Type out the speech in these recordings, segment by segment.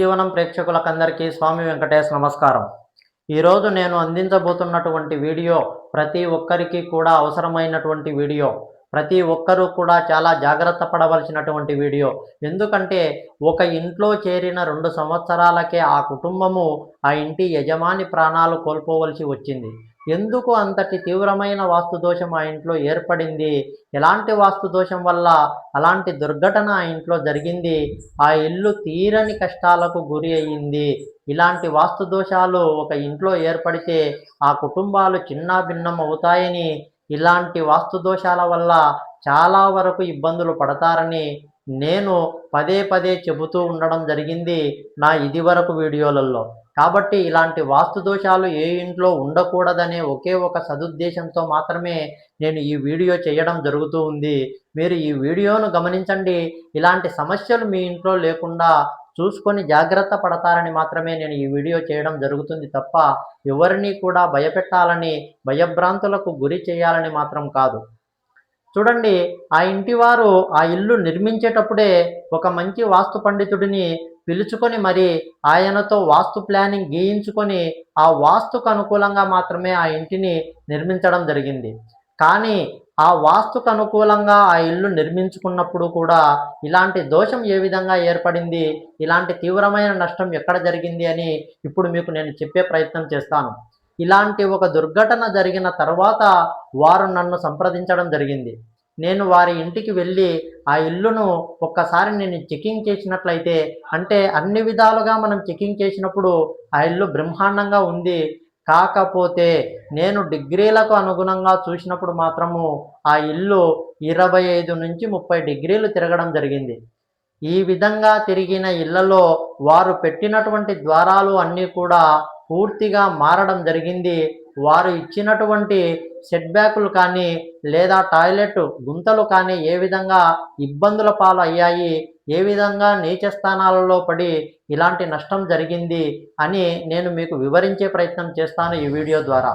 జీవనం ప్రేక్షకులకందరికీ స్వామి వెంకటేష్ నమస్కారం. ఈరోజు నేను అందించబోతున్నటువంటి వీడియో ప్రతి ఒక్కరికి కూడా అవసరమైనటువంటి వీడియో. ప్రతి ఒక్కరూ కూడా చాలా జాగ్రత్త పడవలసినటువంటి వీడియో. ఎందుకంటే ఒక ఇంట్లో చేరిన రెండు సంవత్సరాలకే ఆ కుటుంబము ఆ ఇంటి యజమాని ప్రాణాలు కోల్పోవలసి వచ్చింది. ఎందుకు అంతటి తీవ్రమైన వాస్తు దోషం ఆ ఇంట్లో ఏర్పడింది? ఎలాంటి వాస్తు దోషం వల్ల అలాంటి దుర్ఘటన ఆ ఇంట్లో జరిగింది? ఆ ఇల్లు తీరని కష్టాలకు గురి అయ్యింది. ఇలాంటి వాస్తు దోషాలు ఒక ఇంట్లో ఏర్పడితే ఆ కుటుంబాలు చిన్న భిన్నం అవుతాయని. ఇలాంటి వాస్తు దోషాల వల్ల చాలా వరకు ఇబ్బందులు పడతారని నేను పదే పదే చెబుతూ ఉండడం జరిగింది నా ఇది వరకు వీడియోలలో. కాబట్టి ఇలాంటి వాస్తు దోషాలు ఏ ఇంట్లో ఉండకూడదనే ఒకే ఒక సదుద్దేశంతో మాత్రమే నేను ఈ వీడియో చేయడం జరుగుతూ ఉంది. మీరు ఈ వీడియోను గమనించండి. ఇలాంటి సమస్యలు మీ ఇంట్లో లేకుండా చూసుకొని జాగ్రత్త పడతారని మాత్రమే నేను ఈ వీడియో చేయడం జరుగుతుంది తప్ప ఎవరిని కూడా భయపెట్టాలని భయభ్రాంతులకు గురి చేయాలని మాత్రం కాదు. చూడండి ఆ ఇంటి వారు ఆ ఇల్లు నిర్మించేటప్పుడే ఒక మంచి వాస్తు పండితుడిని పిలుచుకొని మరి ఆయనతో వాస్తు ప్లానింగ్ గీయించుకొని ఆ వాస్తుకు అనుకూలంగా మాత్రమే ఆ ఇంటిని నిర్మించడం జరిగింది. కానీ ఆ వాస్తుకు అనుకూలంగా ఆ ఇల్లు నిర్మించుకున్నప్పుడు కూడా ఇలాంటి దోషం ఏ విధంగా ఏర్పడింది? ఇలాంటి తీవ్రమైన నష్టం ఎక్కడ జరిగింది అని ఇప్పుడు మీకు నేను చెప్పే ప్రయత్నం చేస్తాను. ఇలాంటి ఒక దుర్ఘటన జరిగిన తర్వాత వారు నన్ను సంప్రదించడం జరిగింది. నేను వారి ఇంటికి వెళ్ళి ఆ ఇల్లును ఒక్కసారి నేను చెకింగ్ చేసినట్లయితే అంటే అన్ని విధాలుగా మనం చెకింగ్ చేసినప్పుడు ఆ ఇల్లు బ్రహ్మాండంగా ఉంది. కాకపోతే నేను డిగ్రీలకు అనుగుణంగా చూసినప్పుడు మాత్రము ఆ ఇల్లు ఇరవై ఐదు నుంచి ముప్పై డిగ్రీలు తిరగడం జరిగింది. ఈ విధంగా తిరిగిన ఇళ్ళలో వారు పెట్టినటువంటి ద్వారాలు అన్నీ కూడా పూర్తిగా మారడం జరిగింది. వారు ఇచ్చినటువంటి సెట్బ్యాకులు కానీ లేదా టాయిలెట్ గుంతలు కానీ ఏ విధంగా ఇబ్బందుల పాలు అయ్యాయి ఏ విధంగా నీచ స్థానాలలో పడి ఇలాంటి నష్టం జరిగింది అని నేను మీకు వివరించే ప్రయత్నం చేస్తాను ఈ వీడియో ద్వారా.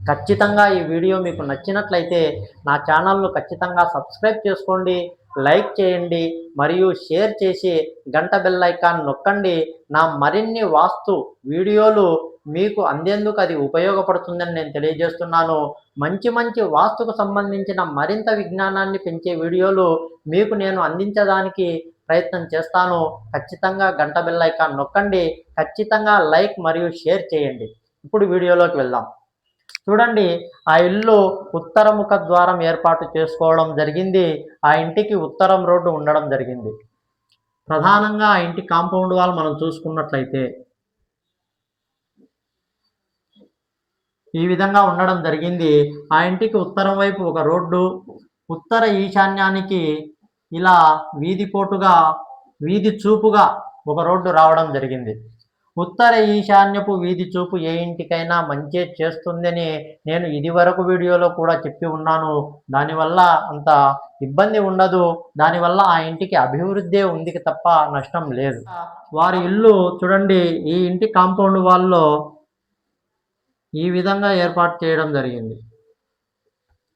ఖచ్చితంగా ఈ వీడియో మీకు నచ్చినట్లయితే నా ఛానల్ను ఖచ్చితంగా సబ్స్క్రైబ్ చేసుకోండి. లైక్ చేయండి మరియు షేర్ చేసి గంట బెల్ ఐకాన్ నొక్కండి. నా మరిన్ని వాస్తు వీడియోలు మీకు అందేందుకు అది ఉపయోగపడుతుందని నేను తెలియజేస్తున్నాను. మంచి మంచి వాస్తుకు సంబంధించిన మరింత విజ్ఞానాన్ని పెంచే వీడియోలు మీకు నేను అందించడానికి ప్రయత్నం చేస్తాను. ఖచ్చితంగా గంట బెల్ ఐకాన్ నొక్కండి. ఖచ్చితంగా లైక్ మరియు షేర్ చేయండి. ఇప్పుడు వీడియోలోకి వెళ్దాం. చూడండి ఆ ఇల్లు ఉత్తర ముఖ ద్వారం ఏర్పాటు చేసుకోవడం జరిగింది. ఆ ఇంటికి ఉత్తరం రోడ్డు ఉండడం జరిగింది. ప్రధానంగా ఆ ఇంటి కాంపౌండ్ వాల్ మనం చూసుకున్నట్లయితే ఈ విధంగా ఉండడం జరిగింది. ఆ ఇంటికి ఉత్తరం వైపు ఒక రోడ్డు ఉత్తర ఈశాన్యానికి ఇలా వీధి పోటుగా వీధి చూపుగా ఒక రోడ్డు రావడం జరిగింది. ఉత్తర ఈశాన్యపు వీధి చూపు ఏ ఇంటికైనా మంచి చేస్తుందని నేను ఇది వరకు వీడియోలో కూడా చెప్పి ఉన్నాను. దానివల్ల అంత ఇబ్బంది ఉండదు. దానివల్ల ఆ ఇంటికి అభివృద్ధి ఉంది తప్ప నష్టం లేదు. వారి ఇల్లు చూడండి ఈ ఇంటి కాంపౌండ్ వాళ్ళలో ఈ విధంగా ఏర్పాటు చేయడం జరిగింది.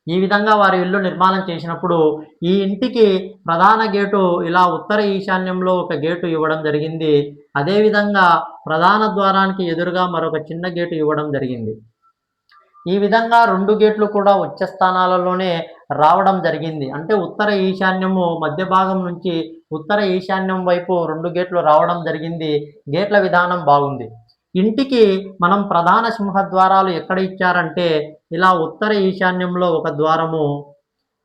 ఈ విధంగా వారి ఇల్లు నిర్మాణం చేసినప్పుడు ఈ ఇంటికి ప్రధాన గేటు ఇలా ఉత్తర ఈశాన్యంలో ఒక గేటు ఇవ్వడం జరిగింది. అదేవిధంగా ప్రధాన ద్వారానికి ఎదురుగా మరొక చిన్న గేటు ఇవ్వడం జరిగింది. ఈ విధంగా రెండు గేట్లు కూడా ఉచ్చ స్థానాలలోనే రావడం జరిగింది. అంటే ఉత్తర ఈశాన్యము మధ్య భాగం నుంచి ఉత్తర ఈశాన్యం వైపు రెండు గేట్లు రావడం జరిగింది. గేట్ల విధానం బాగుంది. ఇంటికి మనం ప్రధాన సింహద్వారాలు ఎక్కడ ఇచ్చారంటే ఇలా ఉత్తర ఈశాన్యంలో ఒక ద్వారము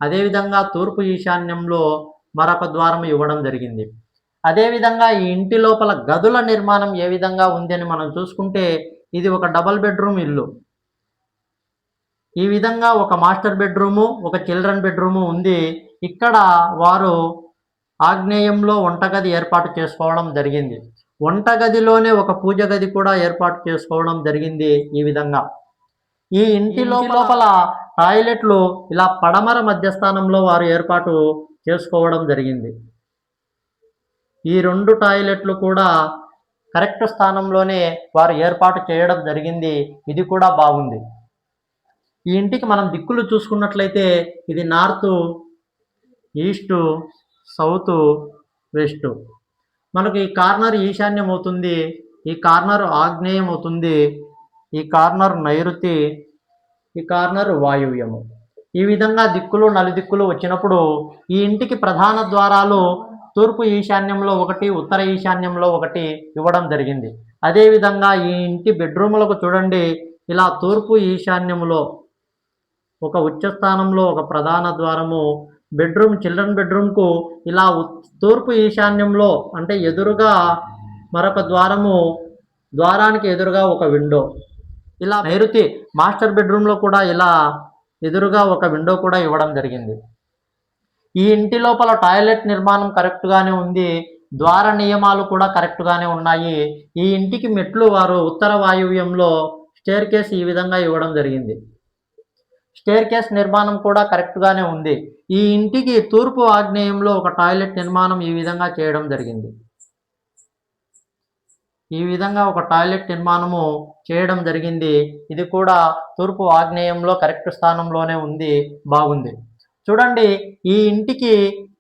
అదేవిధంగా తూర్పు ఈశాన్యంలో మరొక ద్వారము ఇవ్వడం జరిగింది. అదేవిధంగా ఈ ఇంటి లోపల గదుల నిర్మాణం ఏ విధంగా ఉంది అని మనం చూసుకుంటే ఇది ఒక డబల్ బెడ్రూమ్ ఇల్లు. ఈ విధంగా ఒక మాస్టర్ బెడ్రూము ఒక చిల్డ్రన్ బెడ్రూము ఉంది. ఇక్కడ వారు ఆగ్నేయంలో వంటగది ఏర్పాటు చేసుకోవడం జరిగింది. వంటగదిలోనే ఒక పూజ గది కూడా ఏర్పాటు చేసుకోవడం జరిగింది ఈ విధంగా. ఈ ఇంటి లోపల టాయిలెట్లు ఇలా పడమర మధ్యస్థానంలో వారు ఏర్పాటు చేసుకోవడం జరిగింది. ఈ రెండు టాయిలెట్లు కూడా కరెక్ట్ స్థానంలోనే వారు ఏర్పాటు చేయడం జరిగింది. ఇది కూడా బాగుంది. ఈ ఇంటికి మనం దిక్కులు చూసుకున్నట్లయితే ఇది నార్త్ ఈస్టు సౌత్ వెస్ట్. మనకు ఈ కార్నర్ ఈశాన్యం అవుతుంది. ఈ కార్నర్ ఆగ్నేయం అవుతుంది. ఈ కార్నర్ నైరుతి. ఈ కార్నర్ వాయువ్యము. ఈ విధంగా దిక్కులు నలుదిక్కులు వచ్చినప్పుడు ఈ ఇంటికి ప్రధాన ద్వారాలు తూర్పు ఈశాన్యంలో ఒకటి ఉత్తర ఈశాన్యంలో ఒకటి ఇవ్వడం జరిగింది. అదేవిధంగా ఈ ఇంటి బెడ్రూములకు చూడండి ఇలా తూర్పు ఈశాన్యములో ఒక ఉచ్చ స్థానంలో ఒక ప్రధాన ద్వారము బెడ్రూమ్ చిల్డ్రన్ బెడ్రూమ్కు ఇలా తూర్పు ఈశాన్యంలో అంటే ఎదురుగా మరొక ద్వారము ద్వారానికి ఎదురుగా ఒక విండో. ఇలా నైరుతి మాస్టర్ బెడ్రూమ్లో కూడా ఇలా ఎదురుగా ఒక విండో కూడా ఇవ్వడం జరిగింది. ఈ ఇంటి లోపల టాయిలెట్ నిర్మాణం కరెక్ట్గానే ఉంది ద్వార నియమాలు కూడా కరెక్ట్గానే ఉన్నాయి. ఈ ఇంటికి మెట్లు వారు ఉత్తర వాయువ్యంలో స్టేర్ కేస్ ఈ విధంగా ఇవ్వడం జరిగింది. స్టేర్ కేస్ నిర్మాణం కూడా కరెక్ట్గానే ఉంది. ఈ ఇంటికి తూర్పు ఆగ్నేయంలో ఒక టాయిలెట్ నిర్మాణం ఈ విధంగా చేయడం జరిగింది. ఈ విధంగా ఒక టాయిలెట్ నిర్మాణము చేయడం జరిగింది. ఇది కూడా తూర్పు ఆగ్నేయంలో కరెక్ట్ స్థానంలోనే ఉంది బాగుంది. చూడండి ఈ ఇంటికి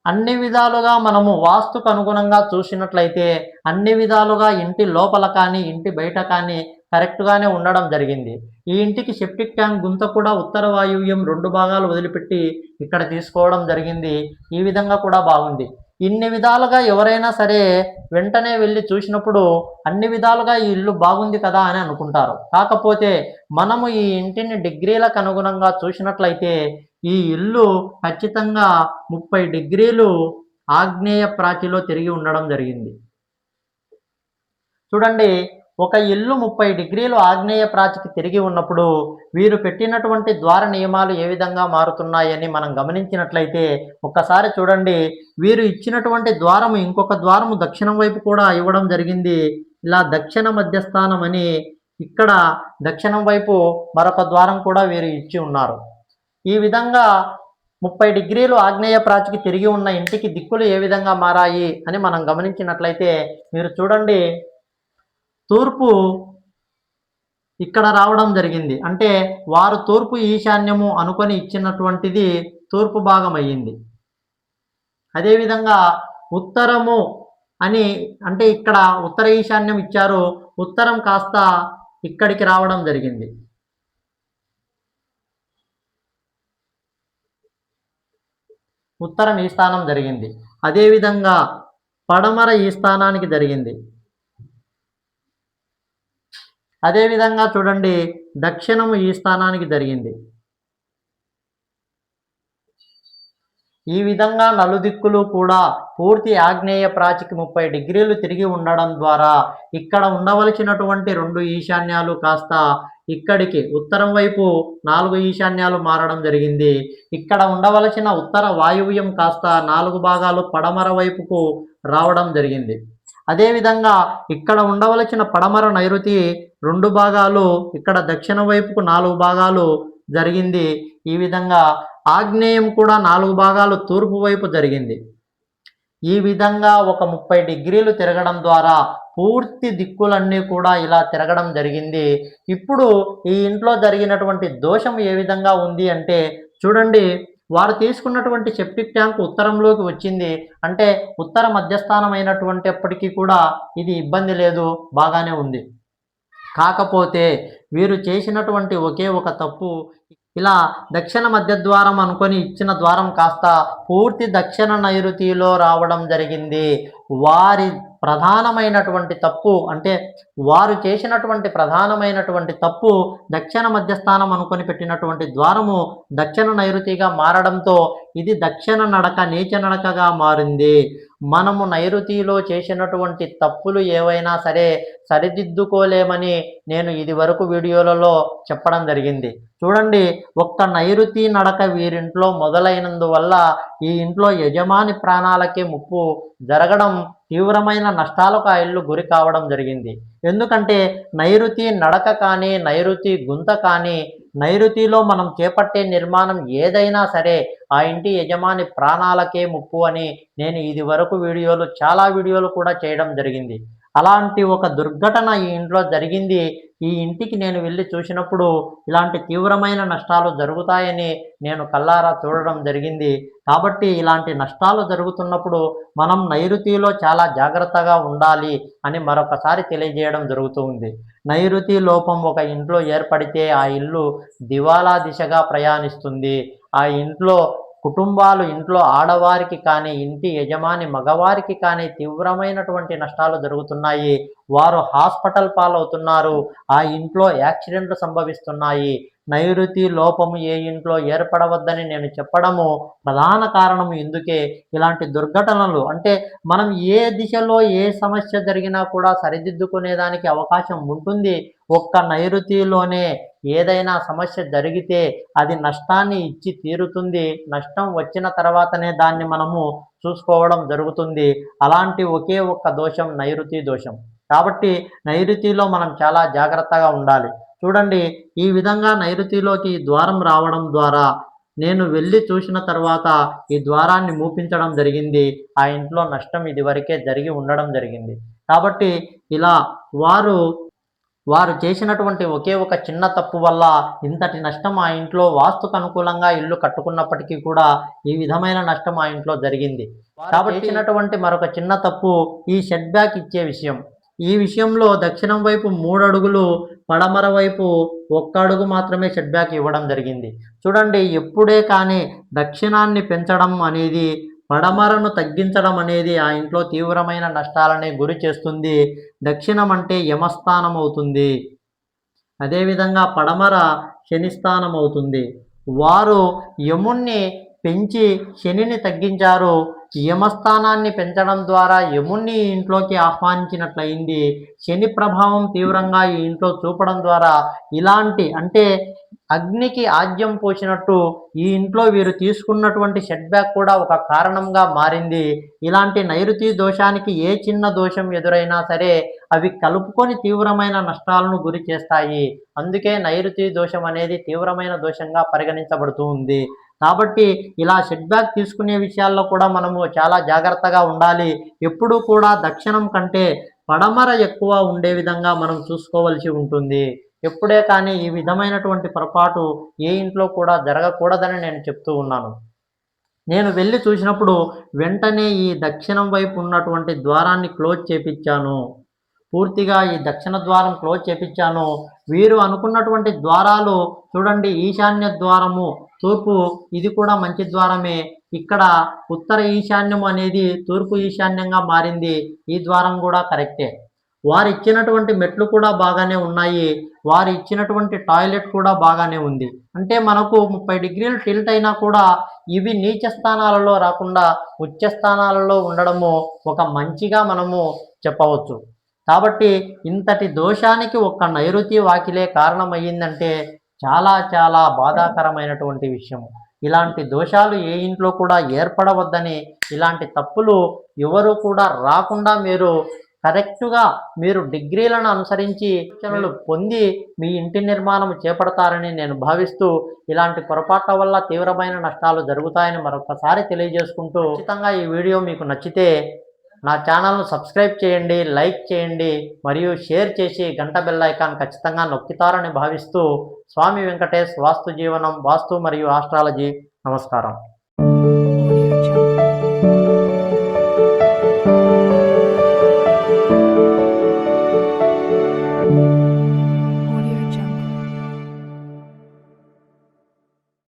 అన్ని విధాలుగా మనము వాస్తుకు అనుగుణంగా చూసినట్లయితే అన్ని విధాలుగా ఇంటి లోపల కానీ ఇంటి బయట కానీ కరెక్ట్గానే ఉండడం జరిగింది. ఈ ఇంటికి సెప్టిక్ ట్యాంక్ గుంత కూడా ఉత్తర వాయువ్యం రెండు భాగాలు వదిలిపెట్టి ఇక్కడ తీసుకోవడం జరిగింది. ఈ విధంగా కూడా బాగుంది. ఇన్ని విధాలుగా ఎవరైనా సరే వెంటనే వెళ్ళి చూసినప్పుడు అన్ని విధాలుగా ఈ ఇల్లు బాగుంది కదా అని అనుకుంటారు. కాకపోతే మనము ఈ ఇంటిని డిగ్రీలకు అనుగుణంగా చూసినట్లయితే ఈ ఇల్లు ఖచ్చితంగా ముప్పై డిగ్రీలు ఆగ్నేయ ప్రాచిలో తిరిగి ఉండడం జరిగింది. చూడండి ఒక ఇల్లు ముప్పై డిగ్రీలు ఆగ్నేయ ప్రాచికి తిరిగి ఉన్నప్పుడు వీరు పెట్టినటువంటి ద్వార నియమాలు ఏ విధంగా మారుతున్నాయని మనం గమనించినట్లయితే ఒక్కసారి చూడండి వీరు ఇచ్చినటువంటి ద్వారము ఇంకొక ద్వారము దక్షిణం వైపు కూడా ఇవ్వడం జరిగింది. ఇలా దక్షిణ మధ్యస్థానం అని ఇక్కడ దక్షిణం వైపు మరొక ద్వారం కూడా వీరు ఇచ్చి ఉన్నారు. ఈ విధంగా ముప్పై డిగ్రీలు ఆగ్నేయ ప్రాచికి తిరిగి ఉన్న ఇంటికి దిక్కులు ఏ విధంగా మారాయి అని మనం గమనించినట్లయితే మీరు చూడండి తూర్పు ఇక్కడ రావడం జరిగింది. అంటే వారు తూర్పు ఈశాన్యము అనుకొని ఇచ్చినటువంటిది తూర్పు భాగం అయ్యింది అదేవిధంగా ఉత్తరము అని అంటే ఇక్కడ ఉత్తర ఈశాన్యం ఇచ్చారు. ఉత్తరం కాస్త ఇక్కడికి రావడం జరిగింది. ఉత్తరం ఈ స్థానం జరిగింది. అదేవిధంగా పడమర ఈ స్థానానికి జరిగింది. అదేవిధంగా చూడండి దక్షిణము ఈ స్థానానికి జరిగింది. ఈ విధంగా నలుదిక్కులు కూడా పూర్తి ఆగ్నేయ ప్రాచికి ముప్పై డిగ్రీలు తిరిగి ఉండడం ద్వారా ఇక్కడ ఉండవలసినటువంటి రెండు ఈశాన్యాలు కాస్త ఇక్కడికి ఉత్తరం వైపు నాలుగు ఈశాన్యాలు మారడం జరిగింది. ఇక్కడ ఉండవలసిన ఉత్తర వాయువ్యం కాస్త నాలుగు భాగాలు పడమర వైపుకు రావడం జరిగింది. అదేవిధంగా ఇక్కడ ఉండవలసిన పడమర నైరుతి రెండు భాగాలు ఇక్కడ దక్షిణ వైపుకు నాలుగు భాగాలు జరిగింది. ఈ విధంగా ఆగ్నేయం కూడా నాలుగు భాగాలు తూర్పు వైపు జరిగింది. ఈ విధంగా ఒక ముప్పై డిగ్రీలు తిరగడం ద్వారా పూర్తి దిక్కులన్నీ కూడా ఇలా తిరగడం జరిగింది. ఇప్పుడు ఈ ఇంట్లో జరిగినటువంటి దోషం ఏ విధంగా ఉంది అంటే చూడండి వారు తీసుకున్నటువంటి సెప్టిక్ ట్యాంక్ ఉత్తరంలోకి వచ్చింది. అంటే ఉత్తర మధ్యస్థానం అయినటువంటిప్పటికీ కూడా ఇది ఇబ్బంది లేదు బాగానే ఉంది. కాకపోతే వీరు చేసినటువంటి ఒకే ఒక తప్పు. ఇలా దక్షిణ మధ్య ద్వారం అనుకొని ఇచ్చిన ద్వారం కాస్త పూర్తి దక్షిణ నైరుతిలో రావడం జరిగింది. వారి ప్రధానమైనటువంటి తప్పు అంటే వారు చేసినటువంటి ప్రధానమైనటువంటి తప్పు దక్షిణ మధ్యస్థానం అనుకొని పెట్టినటువంటి ద్వారము దక్షిణ నైరుతిగా మారడంతో ఇది దక్షిణ నడక నీచ నడకగా మారింది. మనము నైరుతిలో చేసినటువంటి తప్పులు ఏవైనా సరే సరిదిద్దుకోలేమని నేను ఇది వరకు వీడియోలలో చెప్పడం జరిగింది. చూడండి ఒక్క నైరుతి నడక వీరింట్లో మొదలైనందువల్ల ఈ ఇంట్లో యజమాని ప్రాణాలకే ముప్పు జరగడం తీవ్రమైన నష్టాలకు ఆ ఇల్లు గురి కావడం జరిగింది. ఎందుకంటే నైరుతి నడక కానీ నైరుతి గుంత కానీ నైరుతిలో మనం చేపట్టే నిర్మాణం ఏదైనా సరే ఆ ఇంటి యజమాని ప్రాణాలకే ముప్పు అని నేను ఇది వరకు వీడియోలు చాలా వీడియోలు కూడా చేయడం జరిగింది. అలాంటి ఒక దుర్ఘటన ఈ ఇంట్లో జరిగింది. ఈ ఇంటికి నేను వెళ్ళి చూసినప్పుడు ఇలాంటి తీవ్రమైన నష్టాలు జరుగుతాయని నేను కల్లారా చూడడం జరిగింది. కాబట్టి ఇలాంటి నష్టాలు జరుగుతున్నప్పుడు మనం నైరుతిలో చాలా జాగ్రత్తగా ఉండాలి అని మరొకసారి తెలియజేయడం జరుగుతుంది. నైరుతి లోపం ఒక ఇంట్లో ఏర్పడితే ఆ ఇల్లు దివాలా దిశగా ప్రయాణిస్తుంది. ఆ ఇంట్లో కుటుంబాలు ఇంట్లో ఆడవారికి కానీ ఇంటి యజమాని మగవారికి కానీ తీవ్రమైనటువంటి నష్టాలు జరుగుతున్నాయి. వారు హాస్పిటల్ పాలవుతున్నారు. ఆ ఇంట్లో యాక్సిడెంట్లు సంభవిస్తున్నాయి. నైరుతి లోపము ఏ ఇంట్లో ఏర్పడవద్దని నేను చెప్పడము ప్రధాన కారణం ఎందుకే ఇలాంటి దుర్ఘటనలు అంటే మనం ఏ దిశలో ఏ సమస్య జరిగినా కూడా సరిదిద్దుకునేదానికి అవకాశం ఉంటుంది. ఒక్క నైరుతిలోనే ఏదైనా సమస్య జరిగితే అది నష్టాన్ని ఇచ్చి తీరుతుంది. నష్టం వచ్చిన తర్వాతనే దాన్ని మనము చూసుకోవడం జరుగుతుంది. అలాంటి ఒకే ఒక్క దోషం నైరుతి దోషం. కాబట్టి నైరుతిలో మనం చాలా జాగ్రత్తగా ఉండాలి. చూడండి ఈ విధంగా నైరుతిలోకి ద్వారం రావడం ద్వారా నేను వెళ్ళి చూసిన తర్వాత ఈ ద్వారాన్ని మూపించడం జరిగింది. ఆ ఇంట్లో నష్టం ఇదివరకే జరిగి ఉండడం జరిగింది. కాబట్టి ఇలా వారు వారు చేసినటువంటి ఒకే ఒక చిన్న తప్పు వల్ల ఇంతటి నష్టం ఆ ఇంట్లో వాస్తుకు అనుకూలంగా ఇల్లు కట్టుకున్నప్పటికీ కూడా ఈ విధమైన నష్టం ఆ ఇంట్లో జరిగింది. కాబట్టి చేసినటువంటి మరొక చిన్న తప్పు ఈ షెడ్ బ్యాక్ ఇచ్చే విషయం. ఈ విషయంలో దక్షిణం వైపు మూడు అడుగులు పడమర వైపు ఒక్క అడుగు మాత్రమే షెడ్ బ్యాక్ ఇవ్వడం జరిగింది. చూడండి ఎప్పుడే కానీ దక్షిణాన్ని పెంచడం అనేది పడమరను తగ్గించడం అనేది ఆ ఇంట్లో తీవ్రమైన నష్టాలనే గురి చేస్తుంది. దక్షిణం అంటే యమస్థానం అవుతుంది అదేవిధంగా పడమర శనిస్థానం అవుతుంది వారు యముణ్ణి పెంచి శనిని తగ్గించారు. యమస్థానాన్ని పెంచడం ద్వారా యముణ్ణి ఇంట్లోకి ఆహ్వానించినట్లయింది. శని ప్రభావం తీవ్రంగా ఈ ఇంట్లో చూపడం ద్వారా ఇలాంటి అంటే అగ్నికి ఆజ్యం పోసినట్టు ఈ ఇంట్లో వీరు తీసుకున్నటువంటి సెట్ బ్యాక్ కూడా ఒక కారణంగా మారింది. ఇలాంటి నైరుతి దోషానికి ఏ చిన్న దోషం ఎదురైనా సరే అవి కలుపుకొని తీవ్రమైన నష్టాలను గురి చేస్తాయి. అందుకే నైరుతి దోషం అనేది తీవ్రమైన దోషంగా పరిగణించబడుతూ ఉంది. కాబట్టి ఇలా సెట్ బ్యాక్ తీసుకునే విషయాల్లో కూడా మనము చాలా జాగ్రత్తగా ఉండాలి. ఎప్పుడూ కూడా దక్షిణం కంటే పడమర ఎక్కువ ఉండే విధంగా మనం చూసుకోవలసి ఉంటుంది. ఎప్పుడే కానీ ఈ విధమైనటువంటి పొరపాటు ఏ ఇంట్లో కూడా జరగకూడదని నేను చెప్తూ ఉన్నాను. నేను వెళ్ళి చూసినప్పుడు వెంటనే ఈ దక్షిణం వైపు ఉన్నటువంటి ద్వారాన్ని క్లోజ్ చేపించాను పూర్తిగా ఈ దక్షిణ ద్వారం క్లోజ్ చేపించాను వీరు అనుకున్నటువంటి ద్వారాలు చూడండి ఈశాన్య ద్వారము తూర్పు ఇది కూడా మంచి ద్వారమే. ఇక్కడ ఉత్తర ఈశాన్యం అనేది తూర్పు ఈశాన్యంగా మారింది. ఈ ద్వారం కూడా కరెక్టే. వారు ఇచ్చినటువంటి మెట్లు కూడా బాగానే ఉన్నాయి. వారు ఇచ్చినటువంటి టాయిలెట్ కూడా బాగానే ఉంది. అంటే మనకు ముప్పై డిగ్రీలు టిల్ట్ అయినా కూడా ఇవి నీచ స్థానాలలో రాకుండా ఉచ్చ స్థానాలలో ఉండడము ఒక మంచిగా మనము చెప్పవచ్చు. కాబట్టి ఇంతటి దోషానికి ఒక్క నైరుతి వాకిలే కారణమయ్యిందంటే చాలా చాలా బాధాకరమైనటువంటి విషయము ఇలాంటి దోషాలు ఏ ఇంట్లో కూడా ఏర్పడవద్దని ఇలాంటి తప్పులు ఎవరు కూడా రాకుండా మీరు కరెక్ట్గా మీరు డిగ్రీలను అనుసరించి సూచనలు పొంది మీ ఇంటి నిర్మాణం చేపడతారని నేను భావిస్తూ ఇలాంటి పొరపాట్ల వల్ల తీవ్రమైన నష్టాలు జరుగుతాయని మరొకసారి తెలియజేసుకుంటూ ఖచ్చితంగా ఈ వీడియో మీకు నచ్చితే నా ఛానల్ను సబ్స్క్రైబ్ చేయండి లైక్ చేయండి మరియు షేర్ చేసి గంట బెల్ ఐకాన్ ఖచ్చితంగా నొక్కుతారని భావిస్తూ స్వామి వెంకటేష్ వాస్తు జీవనం వాస్తు మరియు ఆస్ట్రాలజీ. నమస్కారం.